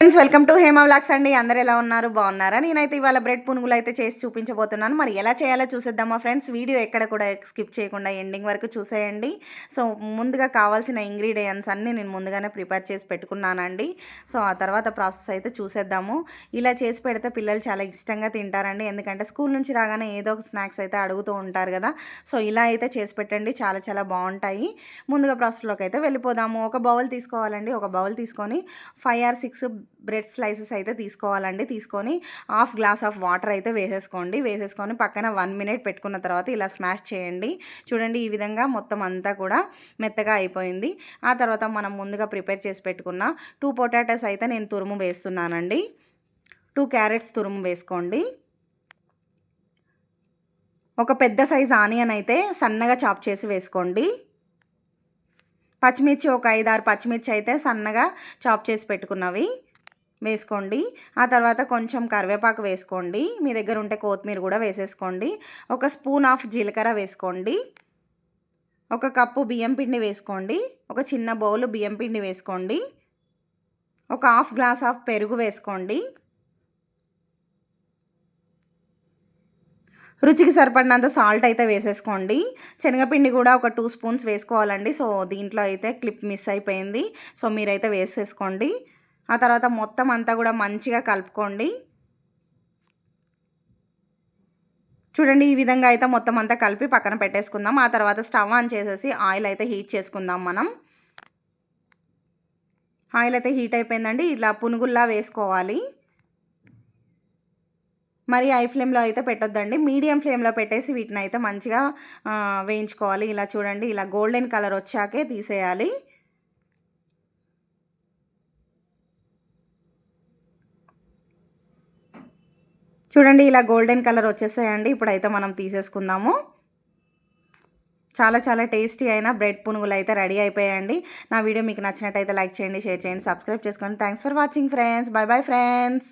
Friends welcome to Hema vlogs అండి. అందరు ఎలా ఉన్నారు? బాగున్నారా? నేనైతే ఇవాళ బ్రెడ్ పునుగులు అయితే చేసి చూపించబోతున్నాను. మరి ఎలా చేయాలో చూసేద్దామా ఫ్రెండ్స్? వీడియో ఎక్కడ కూడా స్కిప్ చేయకుండా ఎండింగ్ వరకు చూసేయండి. సో ముందుగా కావాల్సిన ఇంగ్రీడియంట్స్ అన్నీ నేను ముందుగానే ప్రిపేర్ చేసి పెట్టుకున్నానండి. సో ఆ తర్వాత ప్రాసెస్ అయితే చూసేద్దాము. ఇలా చేసి పెడితే పిల్లలు చాలా ఇష్టంగా తింటారండి. ఎందుకంటే స్కూల్ నుంచి రాగానే ఏదో ఒక స్నాక్స్ అయితే అడుగుతూ ఉంటారు కదా. సో ఇలా అయితే చేసి పెట్టండి. చాలా చాలా బాగుంటాయి. ముందుగా ప్రాసెస్లోకి అయితే వెళ్ళిపోదాము. ఒక బౌల్ తీసుకోవాలండి. ఒక బౌల్ తీసుకొని five or six bread slices అయితే తీసుకోవాలండి. తీసుకొని హాఫ్ గ్లాస్ ఆఫ్ వాటర్ అయితే వేసేసుకోండి. వేసేసుకొని పక్కన వన్ మినిట్ పెట్టుకున్న తర్వాత ఇలా స్మాష్ చేయండి. చూడండి ఈ విధంగా మొత్తం అంతా కూడా మెత్తగా అయిపోయింది. ఆ తర్వాత మనం ముందుగా ప్రిపేర్ చేసి పెట్టుకున్న టూ పొటాటోస్ అయితే నేను తురుము వేస్తున్నానండి. టూ క్యారెట్స్ తురుము వేసుకోండి. ఒక పెద్ద సైజ్ ఆనియన్ అయితే సన్నగా చాప్ చేసి వేసుకోండి. పచ్చిమిర్చి ఒక ఐదారు పచ్చిమిర్చి అయితే సన్నగా చాప్ చేసి పెట్టుకున్నవి. వేసుకోండి. ఆ తర్వాత కొంచెం కరివేపాకు వేసుకోండి. మీ దగ్గర ఉంటే కొత్తిమీర కూడా వేసేసుకోండి. ఒక స్పూన్ ఆఫ్ జీలకర్ర వేసుకోండి. ఒక కప్పు బియ్యం పిండి వేసుకోండి. ఒక చిన్న బౌల్ బియ్యం పిండి వేసుకోండి. ఒక హాఫ్ గ్లాస్ ఆఫ్ పెరుగు వేసుకోండి. రుచికి సరిపడినంత సాల్ట్ అయితే వేసేసుకోండి. శనగపిండి కూడా ఒక టూ స్పూన్స్ వేసుకోవాలండి. సో దీంట్లో అయితే క్లిప్ మిస్ అయిపోయింది. సో మీరైతే వేసేసుకోండి. ఆ తర్వాత మొత్తం అంతా కూడా మంచిగా కలుపుకోండి. చూడండి ఈ విధంగా అయితే మొత్తం అంతా కలిపి పక్కన పెట్టేసుకుందాం. ఆ తర్వాత స్టవ్ ఆన్ చేసేసి ఆయిల్ అయితే హీట్ చేసుకుందాం మనం. ఆయిల్ అయితే హీట్ అయిపోయిందండి. ఇలా పునుగుల్లా వేసుకోవాలి. మరి హై ఫ్లేమ్లో అయితే పెట్టొద్దండి. మీడియం ఫ్లేమ్లో పెట్టేసి వీటిని అయితే మంచిగా వేయించుకోవాలి. ఇలా చూడండి ఇలా గోల్డెన్ కలర్ వచ్చాకే తీసేయాలి. చూడండి ఇలా గోల్డెన్ కలర్ వచ్చేసాయండి. ఇప్పుడైతే మనం తీసేసుకుందాము. చాలా చాలా టేస్టీ అయిన బ్రెడ్ పునుగులు అయితే రెడీ అయిపోయాయండి. నా వీడియో మీకు నచ్చినట్టయితే లైక్ చేయండి షేర్ చేయండి సబ్స్క్రైబ్ చేసుకోండి. Thanks for watching friends bye bye friends